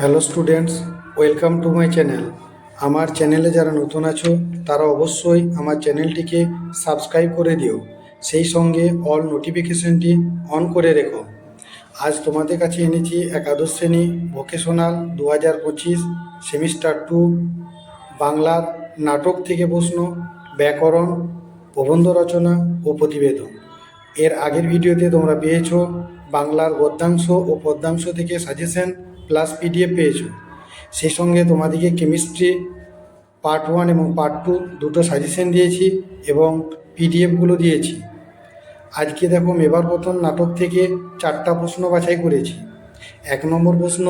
Hello students, welcome to my channel. আমার চ্যানেলে যারা নতুন আছো, তারা অবশ্যই আমার চ্যানেলটিকে সাবস্ক্রাইব করে দিও। সেই সঙ্গে অল নোটিফিকেশনটি অন করে রেখো। আজ তোমাদের কাছে এনেছি একাদশ শ্রেণি ভোকেশনাল দু হাজার পঁচিশ সেমিস্টার টু বাংলার নাটক থেকে প্রশ্ন, ব্যাকরণ, প্রবন্ধ রচনা ও প্রতিবেদন। এর আগের ভিডিওতে তোমরা পেয়েছ বাংলার গদ্যাংশ ও পদ্যাংশ থেকে সাজেশন প্লাস পিডিএফ পেয়েছ। সেই সঙ্গে তোমাদেরকে কেমিস্ট্রি পার্ট ওয়ান এবং পার্ট টু দুটো সাজেশন দিয়েছি এবং পিডিএফগুলো দিয়েছি। আজকে দেখো মেবার পতন নাটক থেকে চারটা প্রশ্ন বাছাই করেছি। এক নম্বর প্রশ্ন,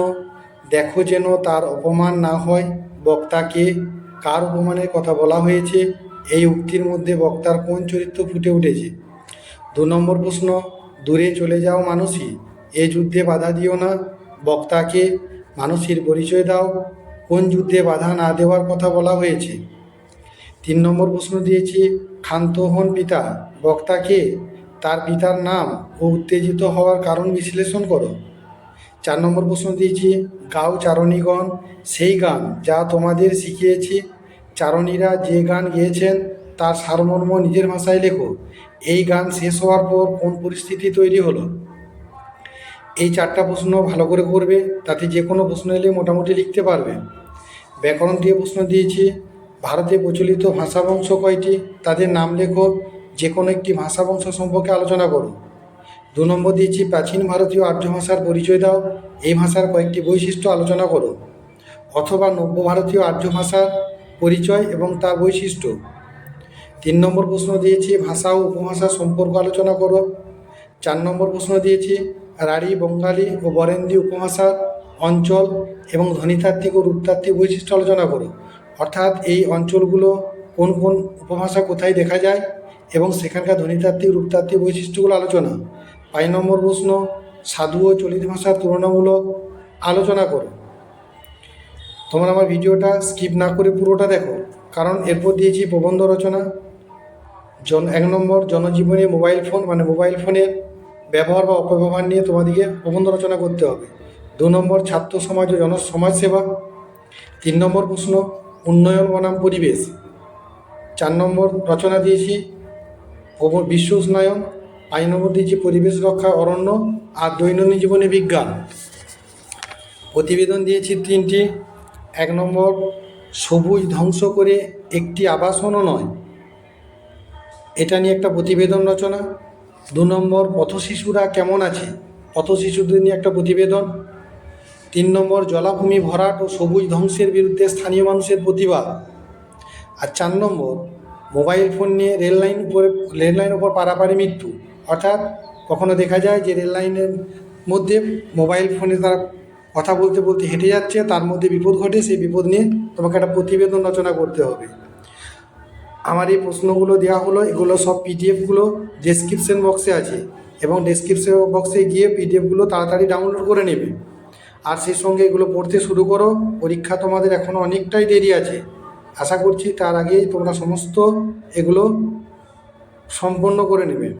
দেখো যেন তার অপমান না হয়, বক্তাকে কার অপমানের কথা বলা হয়েছে? এই উক্তির মধ্যে বক্তার কোন চরিত্র ফুটে উঠেছে? দু নম্বর প্রশ্ন, দূরে চলে যাও মানুষই, এ যুদ্ধে বাধা দিও না বক্তাকে মানুষের পরিচয় দাও, কোন যুদ্ধে বাধা না দেওয়ার কথা বলা হয়েছে? তিন নম্বর প্রশ্ন দিয়েছি, ক্ষান্ত হন পিতা, বক্তাকে তার পিতার নাম ও উত্তেজিত হওয়ার কারণ বিশ্লেষণ করো। চার নম্বর প্রশ্ন দিয়েছি, গাও চারণীগণ, সেই গান যা তোমাদের শিখিয়েছি। চারণীরা যে গান গেয়েছেন, তার সারমর্ম নিজের ভাষায় লেখো। এই গান শেষ হওয়ার পর কোন পরিস্থিতি তৈরি হলো? এই চারটা প্রশ্ন ভালো করে করবে, তাতে যে কোনো প্রশ্ন এলে মোটামুটি লিখতে পারবে। ব্যাকরণ দিয়ে প্রশ্ন দিয়েছি, ভারতে প্রচলিত ভাষা বংশ কয়টি? তাদের নাম লেখো যে কোনো একটি ভাষা বংশ সম্পর্কে আলোচনা করো। দু নম্বর দিয়েছি, প্রাচীন ভারতীয় আর্য ভাষার পরিচয় দাও, এই ভাষার কয়েকটি বৈশিষ্ট্য আলোচনা করো। অথবা নব্য ভারতীয় আর্য ভাষার পরিচয় এবং তার বৈশিষ্ট্য। তিন নম্বর প্রশ্ন দিয়েছি, ভাষা ও উপভাষা সম্পর্ক আলোচনা করো। চার নম্বর প্রশ্ন দিয়েছি রাঢ়ী বঙ্গালী ও বরেন্দ্রী উপভাষার অঞ্চল এবং ধ্বনিতাত্ত্বিক ও রূপতাত্ত্বিক বৈশিষ্ট্য আলোচনা করো। অর্থাৎ এই অঞ্চলগুলো কোন কোন উপভাষা কোথায় দেখা যায় এবং সেখানকার ধ্বনিতাত্ত্বিক, রূপতাত্ত্বিক বৈশিষ্ট্যগুলো আলোচনা। পাঁচ নম্বর প্রশ্ন, সাধু ও চলিত ভাষার তুলনামূলক আলোচনা করো। তোমরা আমার ভিডিওটা স্কিপ না করে পুরোটা দেখো, কারণ এরপর দিয়েছি প্রবন্ধ রচনা। জন, এক নম্বর, জনজীবনে মোবাইল ফোন মানে মোবাইল ফোনের ব্যবহার বা অপব্যবহার নিয়ে তোমাদেরকে প্রবন্ধ রচনা করতে হবে। দু নম্বর, ছাত্র সমাজ ও জন সমাজসেবা তিন নম্বর প্রশ্ন, উন্নয়ন বনাম পরিবেশ। চার নম্বর রচনা দিয়েছি বিশ্ব উষ্ণায়ন পাঁচ নম্বর দিয়েছি পরিবেশ রক্ষা অরণ্য আর দৈনন্দিন জীবনে বিজ্ঞান। প্রতিবেদন দিয়েছি তিনটি। এক নম্বর, সবুজ ধ্বংস করে একটি আবাসনও নয়। এটা নিয়ে একটা প্রতিবেদন রচনা। দু নম্বর পথশিশুরা কেমন আছে? পথশিশুদের নিয়ে একটা প্রতিবেদন। তিন নম্বর, জলাভূমি ভরাট ও সবুজ ধ্বংসের বিরুদ্ধে স্থানীয় মানুষের প্রতিবাদ। আর চার নম্বর, মোবাইল ফোন নিয়ে রেললাইন উপরে, রেল লাইন উপর পারাপারি মৃত্যু। অর্থাৎ কখনো দেখা যায় যে রেললাইনের মধ্যে মোবাইল ফোনে তারা কথা বলতে বলতে হেঁটে যাচ্ছে, তার মধ্যে বিপদ ঘটে, সেই বিপদ নিয়ে তোমাকে একটা প্রতিবেদন রচনা করতে হবে। আমার এই প্রশ্নগুলো দেওয়া হলো, এগুলো সব পিডিএফগুলো ডেসক্রিপশন বক্সে আছে এবং ডেসক্রিপশন বক্সে গিয়ে পিডিএফগুলো তাড়াতাড়ি ডাউনলোড করে নেবে। আর সেই সঙ্গে এগুলো পড়তে শুরু করো, পরীক্ষা তোমাদের এখনও অনেকটাই দেরি আছে। আশা করছি তার আগেই তোমরা সমস্ত এগুলো সম্পন্ন করে নেবে।